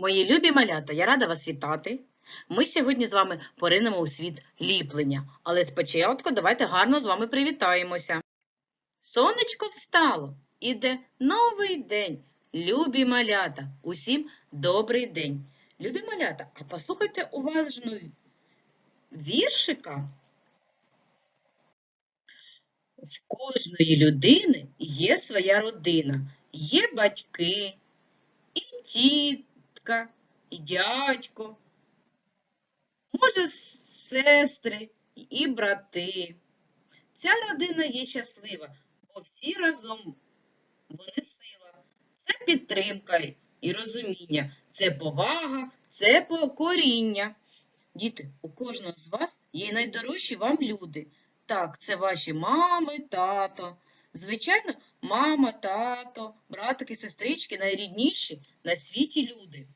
Мої любі малята, я рада вас вітати. Ми сьогодні з вами поринемо у світ ліплення, але спочатку давайте гарно з вами привітаємося. Сонечко встало, іде новий день. Любі малята, усім добрий день. Любі малята, а послухайте уважно віршика. В кожної людини є своя родина, є батьки, і тітка, і дядько, може, сестри і брати. Ця родина є щаслива, бо всі разом вони сила. Це підтримка і розуміння, це повага, це покоріння. Діти, у кожного з вас є найдорожчі вам люди. Так, це ваші мами, тато. Звичайно, мама, тато, братики, сестрички найрідніші на світі люди.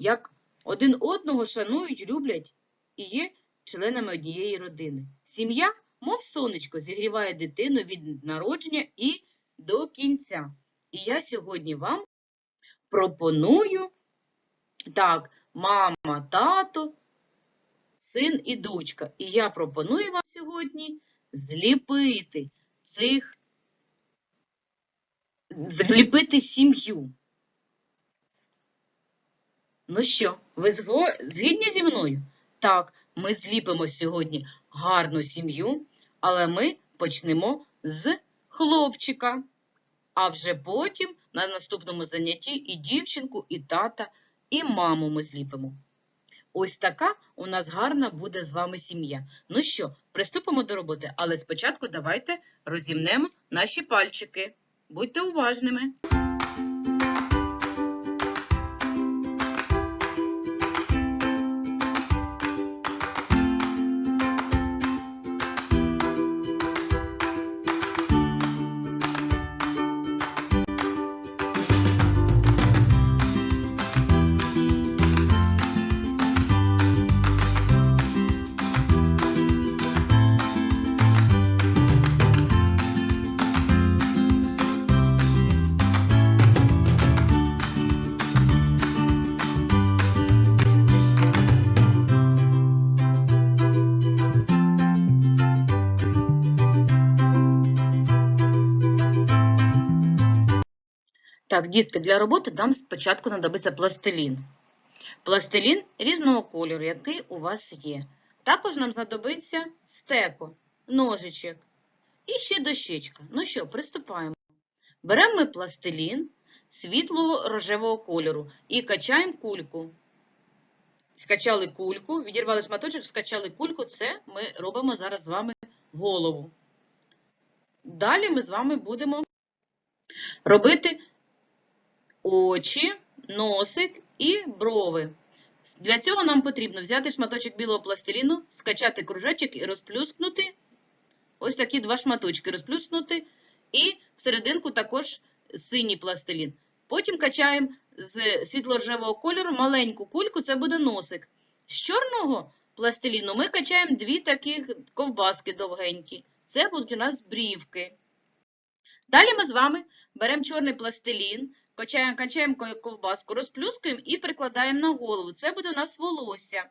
Як один одного шанують, люблять і є членами однієї родини. Сім'я, мов сонечко, зігріває дитину від народження і до кінця. І я сьогодні вам пропоную так, мама, тато, син і дочка. І я пропоную вам сьогодні зліпити цих, зліпити сім'ю. Ну що, ви згідні зі мною? Так, ми зліпимо сьогодні гарну сім'ю, але ми почнемо з хлопчика. А вже потім на наступному занятті і дівчинку, і тата, і маму ми зліпимо. Ось така у нас гарна буде з вами сім'я. Ну що, приступимо до роботи, але спочатку давайте розімнемо наші пальчики. Будьте уважними. Так, дітки, для роботи нам спочатку знадобиться пластилін. Пластилін різного кольору, який у вас є. Також нам знадобиться стеко, ножичок і ще дощечка. Ну що, приступаємо. Беремо ми пластилін світлого рожевого кольору і качаємо кульку. Скачали кульку, відірвали шматочок, скачали кульку. Це ми робимо зараз з вами голову. Далі ми з вами будемо робити очі, носик і брови. Для цього нам потрібно взяти шматочок білого пластиліну, скачати кружечок і розплюскнути ось такі два шматочки розплюснути, і всерединку також синій пластилін. Потім качаємо з світло-рожевого кольору маленьку кульку, це буде носик. З чорного пластиліну ми качаємо дві таких ковбаски довгенькі. Це будуть у нас брівки. Далі ми з вами беремо чорний пластилін, качаємо, качаємо ковбаску, розплюскуємо і прикладаємо на голову. Це буде у нас волосся.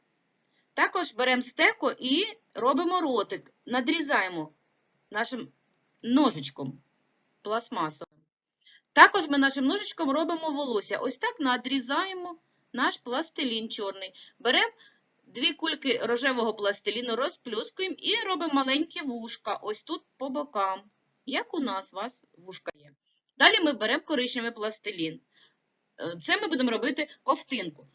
Також беремо стеко і робимо ротик. Надрізаємо нашим ножичком пластмасовим. Також ми нашим ножичком робимо волосся. Ось так надрізаємо наш пластилін чорний. Беремо дві кульки рожевого пластиліну, розплюскуємо і робимо маленькі вушка. Ось тут по бокам. Як у нас у вас вушка є. Далі ми беремо коричневий пластилін. Е, Це ми будемо робити ковтинку.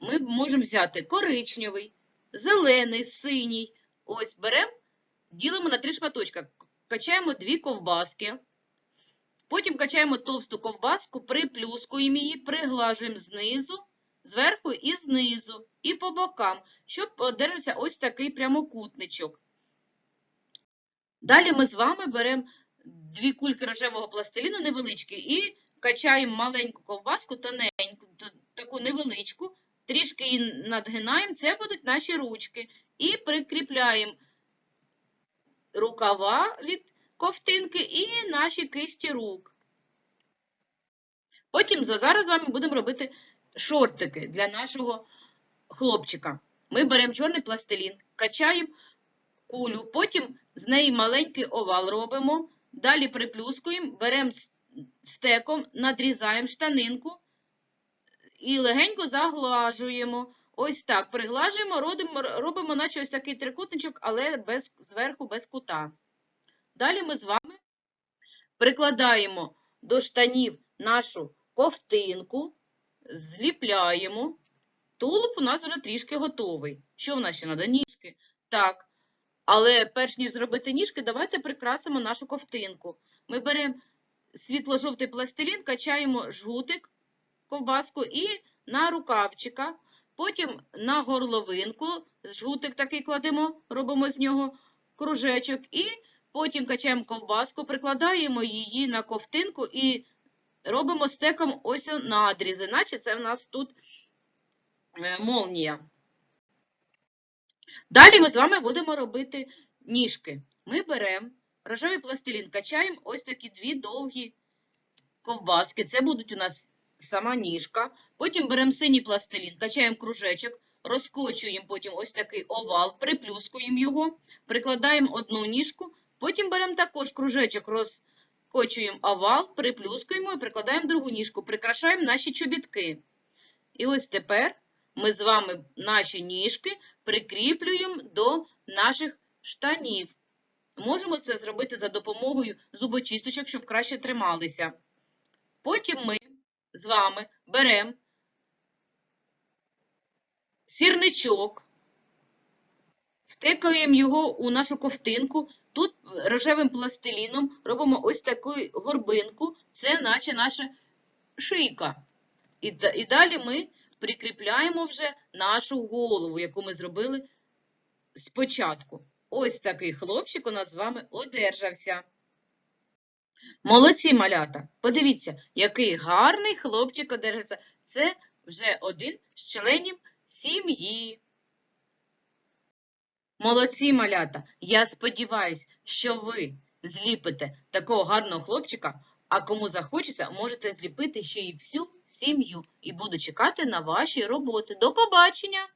Ми можемо взяти коричневий, зелений, синій. Ось беремо, ділимо на три шматочка. Качаємо дві ковбаски. Потім качаємо товсту ковбаску, приплюскуємо її, приглажуємо знизу, зверху і знизу, і по бокам, щоб одержався ось такий прямокутничок. Далі ми з вами беремо дві кульки рожевого пластиліну невеличкі і качаємо маленьку ковбаску, тоненьку, таку невеличку, трішки її надгинаємо, це будуть наші ручки. І прикріпляємо рукава від ковтинки і наші кисті рук. Потім зараз з вами будемо робити шортики для нашого хлопчика. Ми беремо чорний пластилін, качаємо кулю, потім з неї маленький овал робимо, далі приплюскуємо, беремо стеком, надрізаємо штанинку і легенько заглажуємо. Ось так, приглажуємо, робимо, робимо наче ось такий трикутничок, але без, зверху без кута. Далі ми з вами прикладаємо до штанів нашу ковтинку, зліпляємо. Тулуб у нас вже трішки готовий. Що в нас ще треба? Ніжки. Так. Але перш ніж зробити ніжки, давайте прикрасимо нашу ковтинку. Ми беремо світло-жовтий пластилін, качаємо жгутик, ковбаску і на рукавчика. Потім на горловинку жгутик такий кладемо, робимо з нього кружечок. І потім качаємо ковбаску, прикладаємо її на ковтинку і робимо стеком ось надрізи, наче це в нас тут е, молнія. Далі ми з вами будемо робити ніжки. Ми беремо рожевий пластилін, качаємо ось такі дві довгі ковбаски. Це будуть у нас сама ніжка. Потім беремо синій пластилін, качаємо кружечок, розкочуємо потім ось такий овал, приплюскуємо його, прикладаємо одну ніжку, потім беремо також кружечок, розкочуємо овал, приплюскуємо і прикладаємо другу ніжку, прикрашаємо наші чобітки. І ось тепер ми з вами наші ніжки прикріплюємо до наших штанів. Можемо це зробити за допомогою зубочисточок, щоб краще трималися. Потім ми з вами беремо сірничок, втикаємо його у нашу ковтинку. Тут рожевим пластиліном робимо ось таку горбинку, це наче наша шийка. І, і далі ми прикріпляємо вже нашу голову, яку ми зробили спочатку. Ось такий хлопчик у нас з вами одержався. Молодці, малята! Подивіться, який гарний хлопчик одержався. Це вже один з членів сім'ї. Молодці, малята! Я сподіваюся, що ви зліпите такого гарного хлопчика, а кому захочеться, можете зліпити ще й всю сім'ю. І буду чекати на ваші роботи. До побачення!